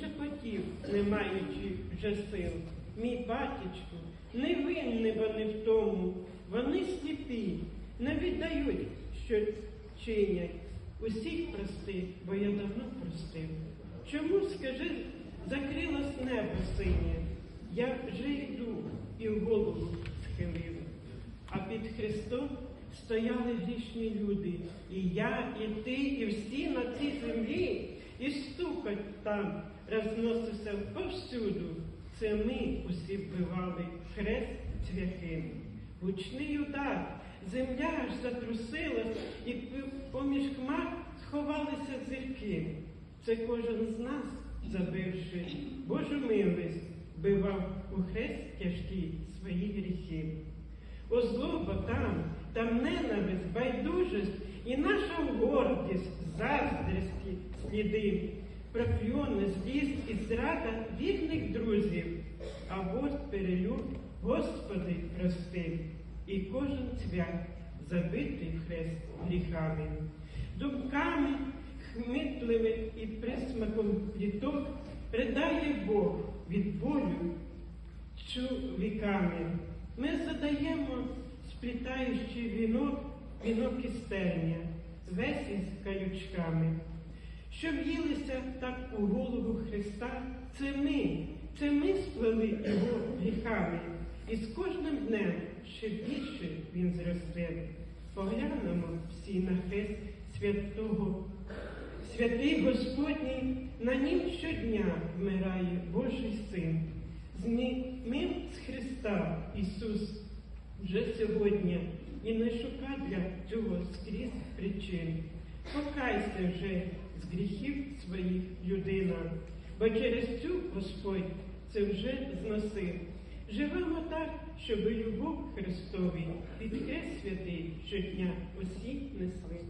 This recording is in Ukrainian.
шепотів, не маючи вже сил. Мій батечку, не винні вони в тому, вони сліпі, не віддають, що чинять. Усіх прости, бо я давно простив. Чому, скажи, закрилось небо синє? Я вже йду і в голову схилив. А під Христом стояли грішні люди, і я, і ти, і всі на цій землі, і там розносився повсюду. Це ми усі вбивали хрест цвяхи. Гучний удар, земля аж затрусилась, і поміж хмар сховалися зірки. Це кожен з нас, забивши Божу милість, бивав у хрест тяжкі свої гріхи. О злоба там, там ненависть, байдужість і наша гордість, заздрісті, сліди, прокльони, злість і зрада вірних друзів, а вот перелюб, Господи, прости, і кожен цвях забитий в хрест гріхами, думками хмитливим і присмаком пліток придає Бог від болю чоловіками. Ми задаємо, сплітаючи вінок, вінок терня, весь із калючками. Що в'їлися так у голову Христа, це ми, це ми сплели його гріхами, і з кожним днем ще більше він зросте. Поглянемо всі на хрест святого Святий Господній на нім щодня вмирає Божий Син. Знімив з Христа Ісус вже сьогодні і не шука для цього скрізь причин. Покайся вже з гріхів своїх людина, бо через цю Господь це вже зносив. Живемо так, щоб любов Христові під хрест святий щодня усі несли.